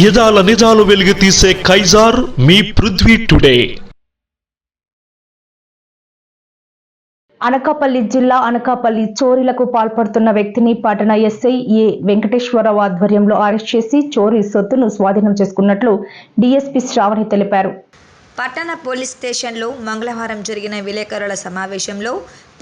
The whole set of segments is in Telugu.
యదాల నిజాలు వెలుగు తీసే కైజార్ మీ పృథ్వీ టుడే. అనకాపల్లి జిల్లా అనకాపల్లి చోరీలకు పాల్పడుతున్న వ్యక్తిని పట్టణ ఎస్ఐ ఏ వెంకటేశ్వరరావు ఆధ్వర్యంలో అరెస్ట్ చేసి చోరీ సొత్తును స్వాధీనం చేసుకున్నట్లు డీఎస్పీ శ్రావణి తెలిపారు. పట్టణ పోలీస్ స్టేషన్లో మంగళవారం జరిగిన విలేకరుల సమావేశంలో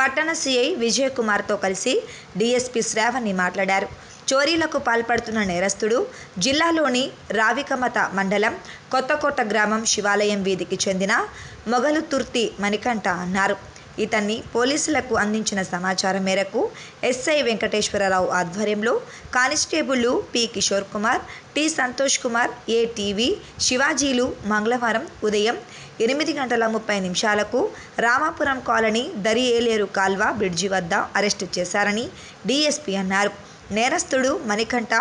పట్టణ సిఐ విజయ్ కుమార్తో కలిసి డీఎస్పీ శ్రావణి మాట్లాడారు. చోరీలకు పాల్పడుతున్న నేరస్తుడు జిల్లాలోని రావికమత మండలం కొత్తకోట గ్రామం శివాలయం వీధికి చెందిన మొగలుతుర్తి మణికంఠ అన్నారు. ఇతన్ని పోలీసులకు అందించిన సమాచారం మేరకు ఎస్ఐ వెంకటేశ్వరరావు ఆధ్వర్యంలో కానిస్టేబుళ్ళు P Kishore Kumar T Santosh Kumar A TV శివాజీలు మంగళవారం ఉదయం ఎనిమిది గంటల ముప్పై నిమిషాలకు రామాపురం కాలనీ దరి ఏలేరు కాల్వ బ్రిడ్జి వద్ద అరెస్టు చేశారని డీఎస్పీ అన్నారు. నేరస్తుడు మణికంఠ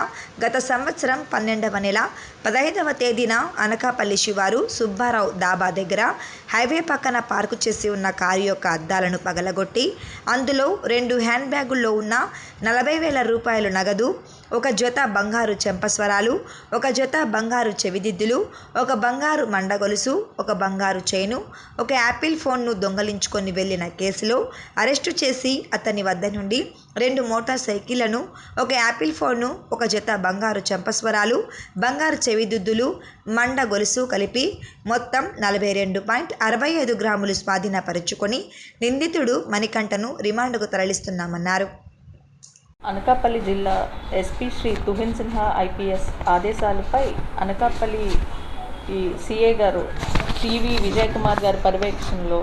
గత సంవత్సరం పన్నెండవ నెల పదహైదవ తేదీన అనకాపల్లి శివారు సుబ్బారావు దాబా దగ్గర హైవే పక్కన పార్కు చేసి ఉన్న కారు యొక్క అద్దాలను పగలగొట్టి అందులో రెండు హ్యాండ్ బ్యాగుల్లో ఉన్న నలభై వేల రూపాయలు నగదు ఒక జత బంగారు చెంపస్వరాలు ఒక జత బంగారు చెవిదిద్దులు ఒక బంగారు మండగొలుసు ఒక బంగారు చైను ఒక యాపిల్ ఫోన్ను దొంగలించుకొని వెళ్ళిన కేసులో అరెస్టు చేసి అతని వద్ద నుండి రెండు మోటార్ సైకిళ్ళను ఒక యాపిల్ ఫోన్ను ఒక జత బంగారు చెంపస్వరాలు బంగారు చెవిదుద్దులు మండ గొలుసు కలిపి మొత్తం నలభై రెండు పాయింట్ అరవై ఐదు గ్రాములు స్వాధీనపరుచుకొని నిందితుడు మణికంఠను రిమాండ్కు తరలిస్తున్నామన్నారు. అనకాపల్లి జిల్లా ఎస్పీ శ్రీ తుహిన్ సిన్హా ఐపీఎస్ ఆదేశాలపై అనకాపల్లి ఈ సిఏ గారు టీవీ విజయ్ కుమార్ గారి పర్యవేక్షణలో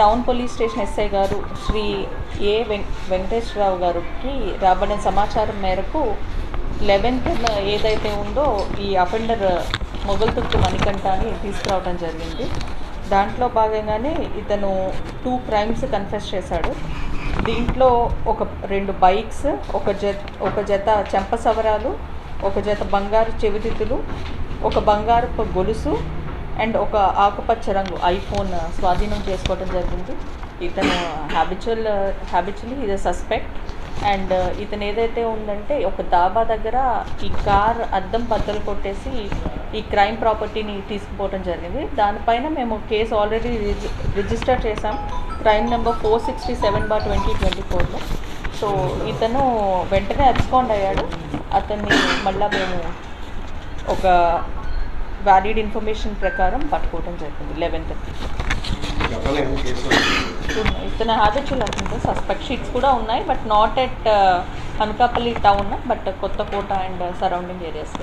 టౌన్ పోలీస్ స్టేషన్ ఎస్ఐ గారు శ్రీ ఏ వెం వెంకటేశ్వరరావు గారికి రాబడిన సమాచారం మేరకు లెవెన్త్ ఏదైతే ఉందో ఈ అఫెండర్ మొగల్తుర్తి మణికంఠని తీసుకురావడం జరిగింది. దాంట్లో భాగంగానే ఇతను టూ క్రైమ్స్ కన్ఫెస్ చేశాడు. దీంట్లో ఒక రెండు బైక్స్ ఒక జత ఒక జత చెంప సవరాలు ఒక జత బంగారు చెవిదిద్దులు ఒక బంగారపు గొలుసు అండ్ ఒక ఆకుపచ్చ రంగు ఐఫోన్ స్వాధీనం చేసుకోవడం జరిగింది. ఇతను హ్యాబిచువల్ హ్యాబిచువల్లీ ఇది సస్పెక్ట్ అండ్ ఇతను ఏదైతే ఉందంటే ఒక దాబా దగ్గర ఈ కార్ అద్దం బద్దలు కొట్టేసి ఈ క్రైమ్ ప్రాపర్టీని తీసుకుపోవడం జరిగింది. దానిపైన మేము కేసు ఆల్రెడీ రిజిస్టర్ చేసాం crime number four sixty seven bar twenty twenty ఫోర్లో. సో ఇతను వెంటనే అబ్స్కాండ్ అయ్యాడు. అతన్ని మళ్ళీ మేము ఒక వ్యాలిడ్ ఇన్ఫర్మేషన్ ప్రకారం పట్టుకోవడం జరిగింది లెవెన్త్ ఇతను హ్యాబిచువల్ అనుకుంటే. సస్పెక్ట్ షీట్స్ కూడా ఉన్నాయి but not at Anakapalli town but Kothakota and surrounding areas